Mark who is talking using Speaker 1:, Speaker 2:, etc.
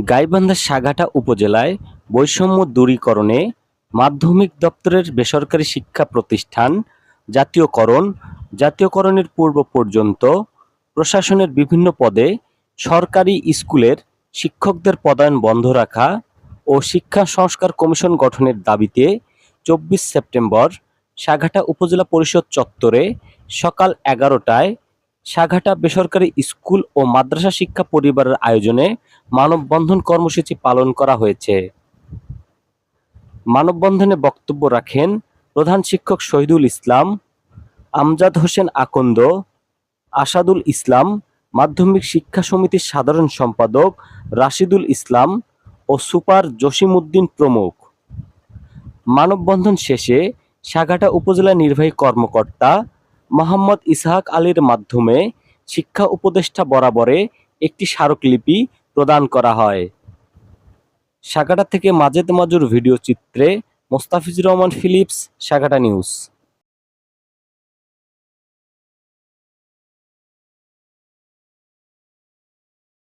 Speaker 1: গাইবান্ধার সাঘাটা উপজেলায় বৈষম্য দূরীকরণে মাধ্যমিক দপ্তরের বেসরকারি শিক্ষা প্রতিষ্ঠান জাতীয়করণ, জাতীয়করণের পূর্ব পর্যন্ত প্রশাসনের বিভিন্ন পদে সরকারি স্কুলের শিক্ষকদের পদায়ন বন্ধ রাখা ও শিক্ষা সংস্কার কমিশন গঠনের দাবিতে চব্বিশ সেপ্টেম্বর সাঘাটা উপজেলা পরিষদ চত্বরে সকাল এগারোটায় সাঘাটা বেসরকারি স্কুল ও মাদ্রাসা শিক্ষা পরিবারের আয়োজনে মানববন্ধন কর্মসূচি পালন করা হয়েছে। মানববন্ধনে বক্তব্য রাখেন প্রধান শিক্ষক শহীদুল ইসলাম, আমজাদ হোসেন আকন্দ, আসাদুল ইসলাম, মাধ্যমিক শিক্ষা সমিতির সাধারণ সম্পাদক রাশিদুল ইসলাম ও সুপার জসিমউদ্দিন প্রমুখ। মানববন্ধন শেষে সাঘাটা উপজেলা নির্বাহী কর্মকর্তা মোহাম্মদ ইসহাক আলীর মাধ্যমে শিক্ষা উপদেষ্টা বরাবরে একটি স্মারকলিপি প্রদান করা হয়। সাগাটা থেকে মাজেদ মাজুর ভিডিও চিত্রে মোস্তাফিজুর রহমান ফিলিপস সাগাটা নিউজ।